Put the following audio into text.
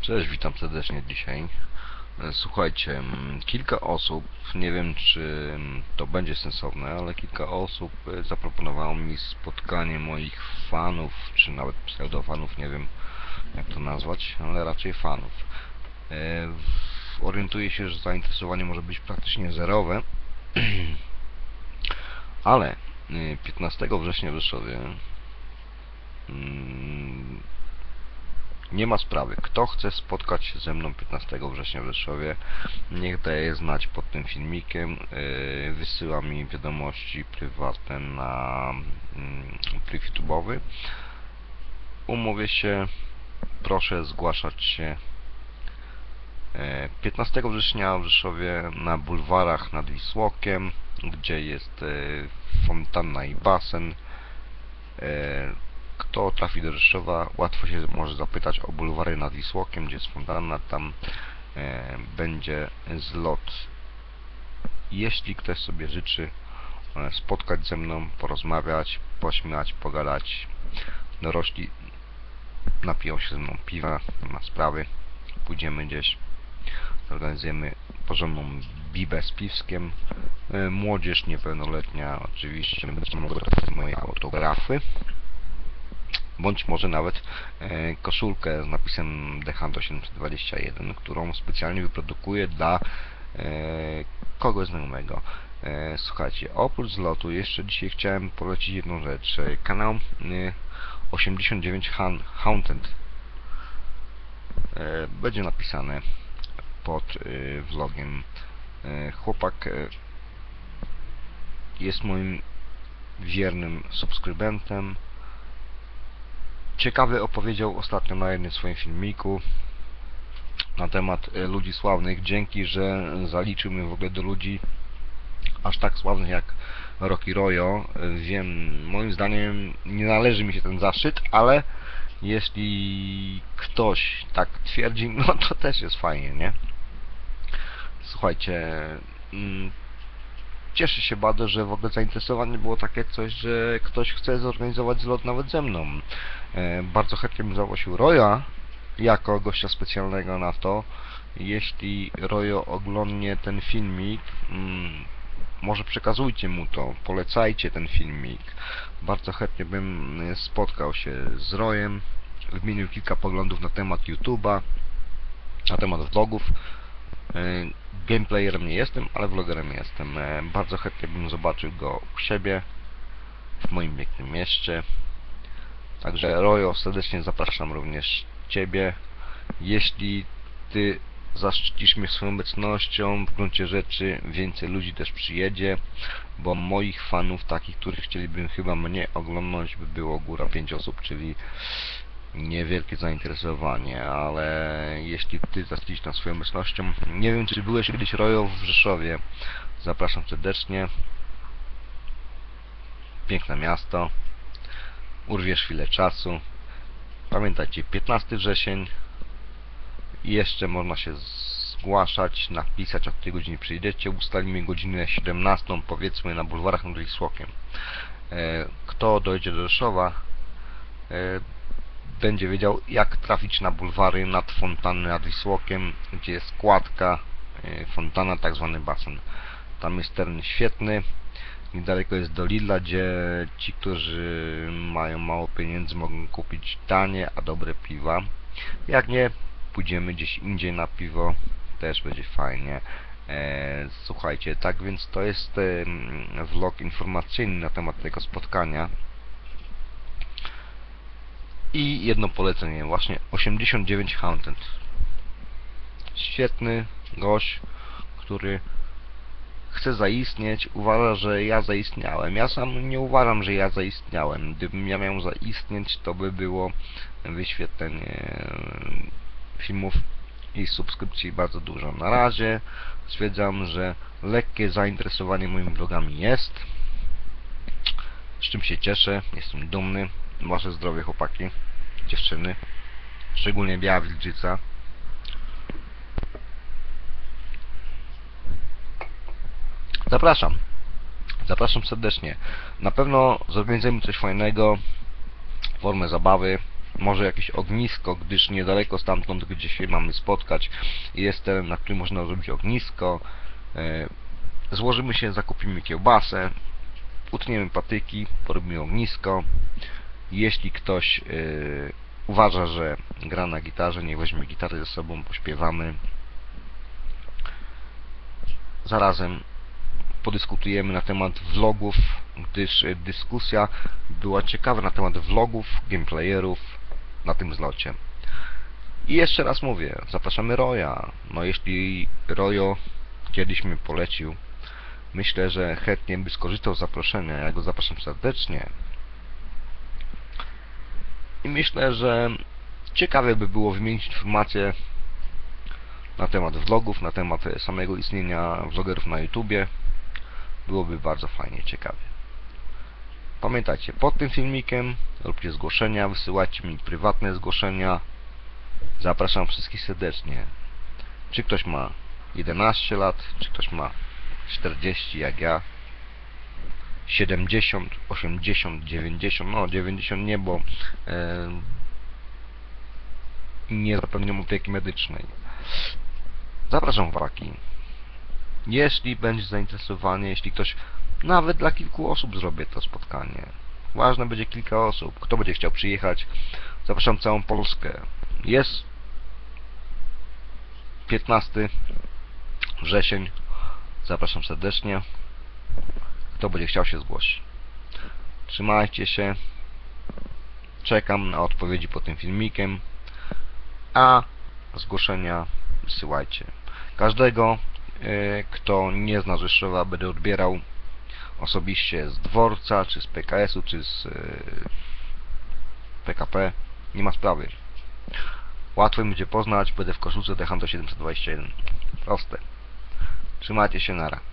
Cześć, witam serdecznie dzisiaj. E, Słuchajcie, mm, kilka osób, nie wiem czy to będzie sensowne, ale kilka osób e, zaproponowało mi spotkanie moich fanów, czy nawet pseudofanów, nie wiem jak to nazwać, ale raczej fanów. E, Orientuję się, że zainteresowanie może być praktycznie zerowe, ale e, 15 września w Rzeszowie mm, nie ma sprawy. Kto chce spotkać się ze mną 15 września w Rzeszowie, niech daje znać pod tym filmikiem. Yy, wysyła mi wiadomości prywatne na mm, priv YouTube'owy. Umówię się. Proszę zgłaszać się. E, 15 września w Rzeszowie na bulwarach nad Wisłokiem, gdzie jest e, fontanna i basen. Kto trafi do Rzeszowa, łatwo się może zapytać o bulwary nad Wisłokiem, gdzie jest fontanna, tam e, będzie zlot. Jeśli ktoś sobie życzy e, spotkać ze mną, porozmawiać, pośmiać, pogadać, dorośli napiją się ze mną piwa, ma sprawy, pójdziemy gdzieś, zorganizujemy porządną bibę z piwskiem, e, młodzież niepełnoletnia oczywiście będzie mogła moje autografy bądź może nawet e, koszulkę z napisem Dehanto 721, którą specjalnie wyprodukuję dla e, kogoś znajomego. E, słuchajcie, oprócz zlotu jeszcze dzisiaj chciałem polecić jedną rzecz. Kanał e, 89 Han- Haunted będzie napisane pod vlogiem. Chłopak jest moim wiernym subskrybentem ciekawy opowiedział ostatnio na jednym swoim filmiku na temat e, ludzi sławnych. Dzięki, że zaliczył mnie w ogóle do ludzi aż tak sławnych jak Rocky Royo. Wiem, moim zdaniem nie należy mi się ten zaszczyt, ale jeśli ktoś tak twierdzi, no to też jest fajnie, nie? Słuchajcie, cieszę się bardzo, że w ogóle zainteresowanie było takie coś, że ktoś chce zorganizować zlot nawet ze mną. E, bardzo chętnie bym zaprosił Roya jako gościa specjalnego na to. Jeśli Royo oglądnie ten filmik, mm, może przekazujcie mu to, polecajcie ten filmik. Bardzo chętnie bym e, spotkał się z Royem, wymienił kilka poglądów na temat YouTube'a, na temat vlogów. E, Gameplayerem nie jestem, ale vlogerem jestem. E, Bardzo chętnie bym zobaczył go u siebie, w moim pięknym mieście. Także Rojo, serdecznie zapraszam również Ciebie. Jeśli Ty zaszczycisz mnie swoją obecnością, w gruncie rzeczy więcej ludzi też przyjedzie, bo moich fanów, takich, których chcieliby chyba mnie oglądać, by było góra 5 osób, czyli niewielkie zainteresowanie, ale jeśli Ty zaszczycisz nas swoją obecnością, nie wiem czy byłeś kiedyś Rojo w Rzeszowie, zapraszam serdecznie. Piękne miasto urwiesz chwilę czasu. Pamiętajcie, 15 wrzesień. Jeszcze można się zgłaszać, napisać o której godzinie przyjdziecie. Ustalimy godzinę 17, powiedzmy na bulwarach nad Wisłokiem. E, Kto dojdzie do Rzeszowa, e, będzie wiedział jak trafić na bulwary nad fontanny nad Wisłokiem, gdzie jest kładka, e, fontana, tak zwany basen. Tam jest teren świetny. Niedaleko jest do Lidla, gdzie ci, którzy mają mało pieniędzy mogą kupić tanie, a dobre piwa. Jak nie, pójdziemy gdzieś indziej na piwo, też będzie fajnie. E, słuchajcie, tak więc to jest vlog informacyjny na temat tego spotkania. I jedno polecenie, właśnie 89 Haunted. Świetny gość, który chce zaistnieć, uważa, że ja zaistniałem. Ja sam nie uważam, że ja zaistniałem. Gdybym ja miał zaistnieć, to by było wyświetlenie e, filmów i subskrypcji bardzo dużo. Na razie stwierdzam, że lekkie zainteresowanie moimi vlogami jest. Czym się cieszę, jestem dumny. Wasze zdrowie chłopaki, dziewczyny. Szczególnie Biała Wilczyca. Zapraszam. Zapraszam serdecznie. Na pewno zorganizujemy coś fajnego, formę zabawy. może jakieś ognisko, gdyż niedaleko stamtąd, gdzie się mamy spotkać, jest teren, na którym można zrobić ognisko. E, złożymy się, zakupimy kiełbasę, utniemy patyki, porobimy ognisko. Jeśli ktoś e, uważa, że gra na gitarze, niech weźmie gitarę ze sobą, pośpiewamy. Zarazem podyskutujemy na temat vlogów, gdyż e, dyskusja była ciekawa na temat vlogów, gameplayerów na tym zlocie. I jeszcze raz mówię, zapraszamy Roya. No jeśli Royo kiedyś mnie polecił, myślę, że chętnie by skorzystał z zaproszenia. Ja go zapraszam serdecznie. I myślę, że ciekawe by było wymienić informacje na temat vlogów, na temat samego istnienia vlogerów na YouTubie. Byłoby bardzo fajnie, ciekawie. Pamiętajcie, pod tym filmikiem róbcie zgłoszenia, wysyłajcie mi prywatne zgłoszenia. Zapraszam wszystkich serdecznie. Czy ktoś ma 11 lat, czy ktoś ma 40 jak ja, 70, 80, 90, no 90 nie, bo e, nie zapewniam opieki medycznej. Zapraszam waki. Jeśli będzie zainteresowany, jeśli ktoś, nawet dla kilku osób zrobię to spotkanie. Ważne będzie kilka osób. Kto będzie chciał przyjechać, zapraszam całą Polskę. Jest 15 wrzesień. Zapraszam serdecznie. Kto będzie chciał się zgłosić. Trzymajcie się. Czekam na odpowiedzi pod tym filmikiem. A zgłoszenia wysyłajcie. Każdego, y, kto nie zna Rzeszowa, będę odbierał osobiście z dworca, czy z PKS-u, czy z PKP. Nie ma sprawy. Łatwo mi będzie poznać, będę w koszulce Dechanto 721. Proste. Trzymajcie się, nara.